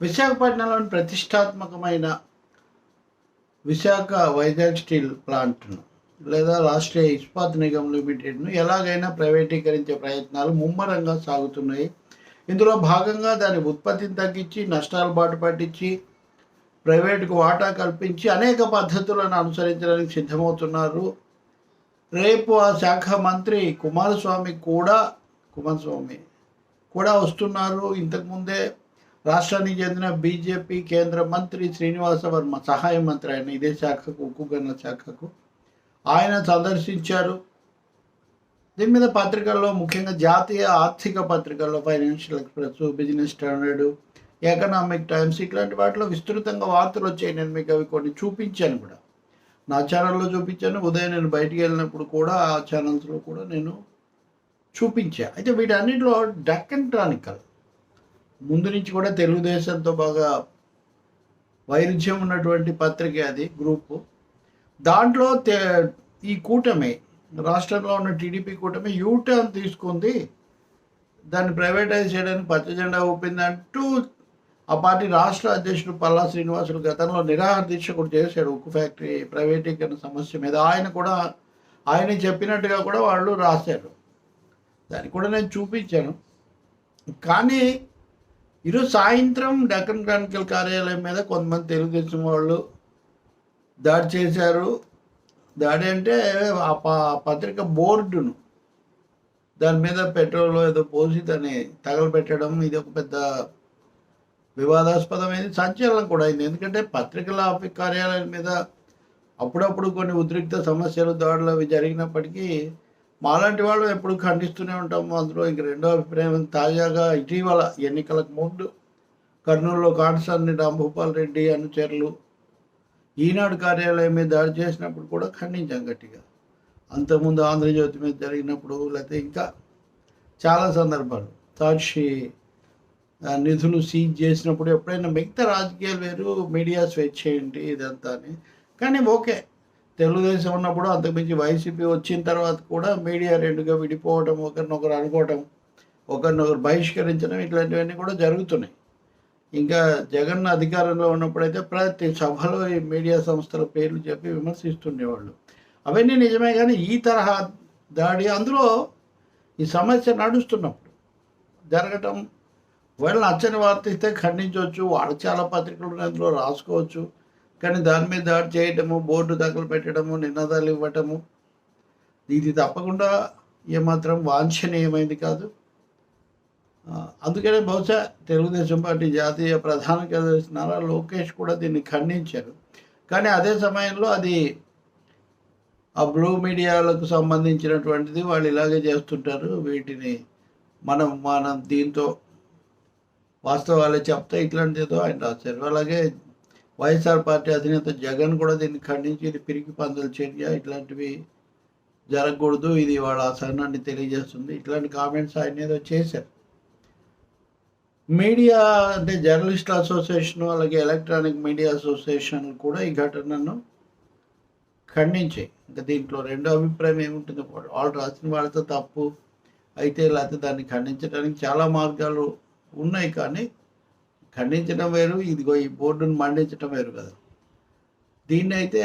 విశాఖపట్నంలోని ప్రతిష్టాత్మకమైన విశాఖ వైజాగ్ స్టీల్ ప్లాంట్ను లేదా రాష్ట్రీయ ఇస్పాత్ నిగమ్ లిమిటెడ్ను ఎలాగైనా ప్రైవేటీకరించే ప్రయత్నాలు ముమ్మరంగా సాగుతున్నాయి. ఇందులో భాగంగా దాని ఉత్పత్తిని తగ్గించి నష్టాలు బాటు పట్టించి ప్రైవేటుకు వాటా కల్పించి అనేక పద్ధతులను అనుసరించడానికి సిద్ధమవుతున్నారు. రేపు ఆ శాఖ మంత్రి కుమారస్వామి కూడా కుమారస్వామి కూడా వస్తున్నారు. ఇంతకుముందే రాష్ట్రానికి చెందిన బీజేపీ కేంద్ర మంత్రి శ్రీనివాస వర్మ సహాయ మంత్రి ఆయన ఇదే శాఖకు ఉక్కు గన్న శాఖకు. ఆయన సందర్శించారు. దీని మీద పత్రికల్లో ముఖ్యంగా జాతీయ ఆర్థిక పత్రికల్లో financial express business standard economic times ఇట్లాంటి వాటిలో విస్తృతంగా వార్తలు వచ్చాయి. నేను మీకు అవి కొన్ని చూపించాను కూడా. నా ఛానల్లో చూపించాను. ఉదయం నేను బయటికి వెళ్ళినప్పుడు కూడా ఆ ఛానల్స్లో కూడా నేను చూపించా. అయితే వీటన్నిటిలో డక్కన్ క్రానికల్ ముందు నుంచి కూడా తెలుగుదేశంతో బాగా వైరుధ్యం ఉన్నటువంటి పత్రిక అది గ్రూపు దాంట్లో ఈ కూటమి రాష్ట్రంలో ఉన్న టీడీపీ కూటమి యూటర్న్ తీసుకుంది. దాన్ని ప్రైవేటైజ్ చేయడానికి పచ్చ జెండా ఆ పార్టీ రాష్ట్ర అధ్యక్షుడు పల్లా శ్రీనివాసులు గతంలో నిరాహార దీక్ష కూడా చేశాడు ఉక్కు ఫ్యాక్టరీ ప్రైవేటీకరణ సమస్య మీద. ఆయన కూడా ఆయన చెప్పినట్టుగా కూడా వాళ్ళు రాశారు. దాన్ని కూడా నేను చూపించాను. కానీ ఈరోజు సాయంత్రం డెక్కన్ క్రానికల్ కార్యాలయం మీద కొంతమంది తెలుగుదేశం వాళ్ళు దాడి చేశారు. దాడి అంటే ఆ ప- పత్రిక బోర్డును దాని మీద పెట్రోల్ ఏదో పోసి దాన్ని తగలబెట్టడం ఇది ఒక పెద్ద వివాదాస్పదమైంది. సంచలనం కూడా అయింది. ఎందుకంటే పత్రికల ఆఫీస్ కార్యాలయం మీద అప్పుడప్పుడు కొన్ని ఉద్రిక్త సమస్యలు దాడులు అవి జరిగినప్పటికీ మాలాంటి వాళ్ళు ఎప్పుడు ఖండిస్తూనే ఉంటాము. అందులో ఇంక రెండో అభిప్రాయం తాజాగా ఇటీవల ఎన్నికలకు ముందు కర్నూలులో కాటసాని రాంభూపాల్ రెడ్డి అనుచరులు ఈనాడు కార్యాలయం మీద దాడి చేసినప్పుడు కూడా ఖండించాం గట్టిగా. అంతకుముందు ఆంధ్రజ్యోతి మీద జరిగినప్పుడు లేకపోతే ఇంకా చాలా సందర్భాలు. సాక్షి నిధులు సీజ్ చేసినప్పుడు ఎప్పుడైనా మిగతా రాజకీయాలు వేరు మీడియా స్వేచ్ఛ ఏంటి ఇదంతా అని. కానీ ఓకే తెలుగుదేశం ఉన్నప్పుడు అంతకుమించి వైసీపీ వచ్చిన తర్వాత కూడా మీడియా రెండుగా విడిపోవడం ఒకరినొకరు అనుకోవటం ఒకరినొకరు బహిష్కరించడం ఇట్లాంటివన్నీ కూడా జరుగుతున్నాయి. ఇంకా జగన్ అధికారంలో ఉన్నప్పుడైతే ప్రతి సభలో ఈ మీడియా సంస్థల పేర్లు చెప్పి విమర్శిస్తుండేవాళ్ళు. అవన్నీ నిజమే కానీ ఈ తరహా దాడి అందులో ఈ సమస్య నడుస్తున్నప్పుడు జరగటం వాళ్ళు నచ్చని వార్త ఇస్తే ఖండించవచ్చు వాడచాల చాలా పత్రికలు అందులో రాసుకోవచ్చు కానీ దాని మీద దాడి చేయటము బోర్డు దాఖలు పెట్టడము నినాదాలు ఇవ్వటము ఇది తప్పకుండా ఏమాత్రం వాంఛనీయమైంది కాదు. అందుకనే బహుశా తెలుగుదేశం పార్టీ జాతీయ ప్రధాన కార్యదర్శి నారా లోకేష్ కూడా దీన్ని ఖండించారు. కానీ అదే సమయంలో అది ఆ బ్లూ మీడియాలకు సంబంధించినటువంటిది వాళ్ళు ఇలాగే చేస్తుంటారు. వీటిని మనం మనం దీంతో వాస్తవాలు చెప్తే ఇట్లాంటిది ఆయన రాశారు. అలాగే వైఎస్ఆర్ పార్టీ అధినేత జగన్ కూడా దీన్ని ఖండించి ఇది పిరికి పందల చర్య ఇట్లాంటివి జరగకూడదు. ఇది వాళ్ళ అసహనాన్ని తెలియజేస్తుంది. ఇట్లాంటి కామెంట్స్ ఆయన ఏదో చేశారు. మీడియా అంటే జర్నలిస్ట్ అసోసియేషన్ అలాగే ఎలక్ట్రానిక్ మీడియా అసోసియేషన్ కూడా ఈ ఘటనను ఖండించాయి. ఇంకా దీంట్లో రెండో అభిప్రాయం ఏముంటుంది? వాళ్ళు రాసిన వాళ్ళతో తప్పు అయితే లేకపోతే దాన్ని ఖండించడానికి చాలా మార్గాలు ఉన్నాయి కానీ ఖండించడం వేరు ఇదిగో ఈ బోర్డును మండించడం వేరు కదా. దీన్ని అయితే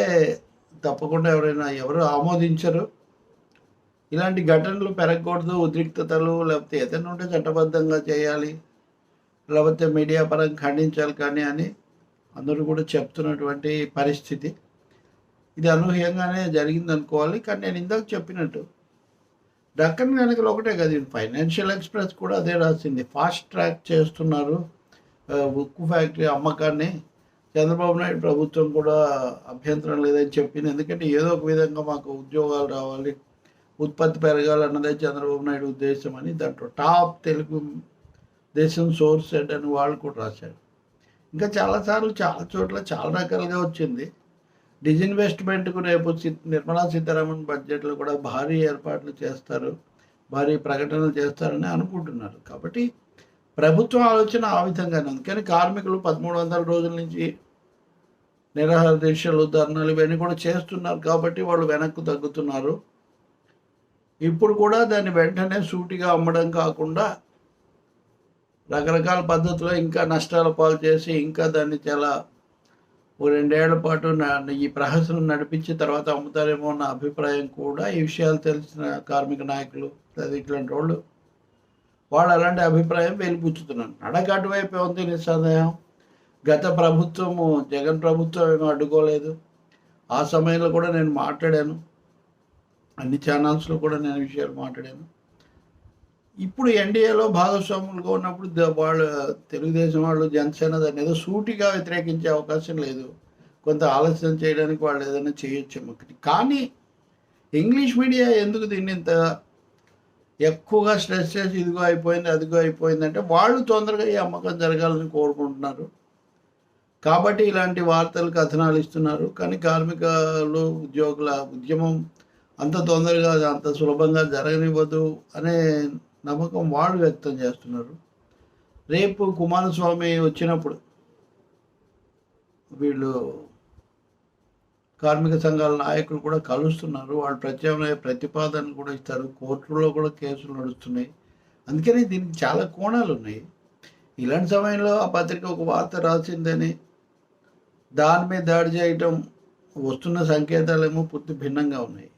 తప్పకుండా ఎవరైనా ఎవరు ఆమోదించరు. ఇలాంటి ఘటనలు పెరగకూడదు ఉద్రిక్తతలు లేకపోతే ఏదైనా ఉంటే చట్టబద్ధంగా చేయాలి లేకపోతే మీడియా పరంగా ఖండించాలి కానీ అని అందరూ కూడా చెప్తున్నటువంటి పరిస్థితి. ఇది అనూహ్యంగానే జరిగింది అనుకోవాలి కానీ నేను ఇందాక చెప్పినట్టు డక్కన్ వెనకలు ఒకటే కదా ఫైనాన్షియల్ ఎక్స్ప్రెస్ కూడా అదే రాసింది. ఫాస్ట్ ట్రాక్ చేస్తున్నారు. ఉక్కు ఫ్యాక్టరీ అమ్మకాన్ని చంద్రబాబు నాయుడు ప్రభుత్వం కూడా అభ్యంతరం లేదని చెప్పింది. ఎందుకంటే ఏదో ఒక విధంగా మాకు ఉద్యోగాలు రావాలి ఉత్పత్తి పెరగాలన్నదే చంద్రబాబు నాయుడు ఉద్దేశం అని దాంట్లో టాప్ తెలుగు దేశం సోర్స్ సెట్ అని వాళ్ళు కూడా రాశారు. ఇంకా చాలాసార్లు చాలా చోట్ల చాలా రకాలుగా వచ్చింది. డిజిన్వెస్ట్మెంట్కు రేపు నిర్మలా సీతారామన్ బడ్జెట్లో కూడా భారీ ఏర్పాట్లు చేస్తారు భారీ ప్రకటనలు చేస్తారని అనుకుంటున్నారు. కాబట్టి ప్రభుత్వం ఆలోచన ఆ విధంగానే ఉంది. కానీ కార్మికులు పదమూడు వందల రోజుల నుంచి నిరాహార దీక్షలు ధర్నాలు ఇవన్నీ కూడా చేస్తున్నారు కాబట్టి వాళ్ళు వెనక్కు తగ్గుతున్నారు. ఇప్పుడు కూడా దాన్ని వెంటనే సూటిగా అమ్మడం కాకుండా రకరకాల పద్ధతిలో ఇంకా నష్టాల పాలు చేసి ఇంకా దాన్ని చాలా ఓ రెండేళ్ళ పాటు ఈ ప్రహసనం నడిపించి తర్వాత అమ్ముతారేమో అన్న అభిప్రాయం కూడా ఈ విషయాలు తెలిసిన కార్మిక నాయకులు ఇట్లాంటి వాళ్ళు వాళ్ళు అలాంటి అభిప్రాయం వెలిపుచ్చుతున్నారు నడక అటువైపే ఉంది నిస్సందేహం. గత ప్రభుత్వము జగన్ ప్రభుత్వం ఏమో అడ్డుకోలేదు. ఆ సమయంలో కూడా నేను మాట్లాడాను. అన్ని ఛానల్స్లో కూడా నేను విషయాలు మాట్లాడాను. ఇప్పుడు ఎన్డీఏలో భాగస్వాములుగా ఉన్నప్పుడు వాళ్ళు తెలుగుదేశం వాళ్ళు జనసేన దాన్ని ఏదో సూటిగా వ్యతిరేకించే అవకాశం లేదు. కొంత ఆలస్యం చేయడానికి వాళ్ళు ఏదైనా చేయొచ్చేమో. కానీ ఇంగ్లీష్ మీడియా ఎందుకు దీన్ని ఇంత ఎక్కువగా స్ట్రెస్ చేసి ఇదిగో అయిపోయింది అదిగో అయిపోయిందంటే వాళ్ళు తొందరగా ఈ అమ్మకం జరగాలని కోరుకుంటున్నారు. కాబట్టి ఇలాంటి వార్తలు కథనాలు ఇస్తున్నారు. కానీ కార్మికులు ఉద్యోగుల ఉద్యమం అంత తొందరగా అంత సులభంగా జరగనివ్వదు అనే నమ్మకం వాళ్ళు వ్యక్తం చేస్తున్నారు. రేపు కుమారస్వామి వచ్చినప్పుడు వీళ్ళు కార్మిక సంఘాల నాయకులు కూడా కలుస్తున్నారు. వాళ్ళు ప్రత్యామ్నాయ ప్రతిపాదనలు కూడా ఇస్తారు. కోర్టులో కూడా కేసులు నడుస్తున్నాయి. అందుకని దీనికి చాలా కోణాలు ఉన్నాయి. ఇలాంటి సమయంలో ఆ పత్రిక ఒక వార్త రాసిందని దాని మీద దాడి చేయటం వస్తున్న సంకేతాలేమో పూర్తి భిన్నంగా ఉన్నాయి.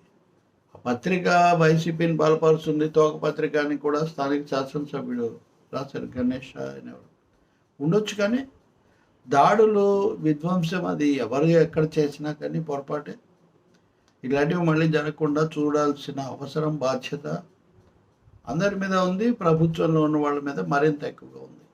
ఆ పత్రిక వైసీపీని బలపరుస్తుంది. తోక పత్రిక అని కూడా స్థానిక శాసనసభ్యుడు రాశారు గణేష్ అనేవాడు ఉండొచ్చు కానీ దాడులు విధ్వంసం అది ఎవరు ఎక్కడ చేసినా కానీ పొరపాటే. ఇలాంటివి మళ్ళీ జరగకుండా చూడాల్సిన అవసరం బాధ్యత అందరి మీద ఉంది. ప్రభుత్వంలో ఉన్న వాళ్ళ మీద మరింత ఎక్కువగా ఉంది.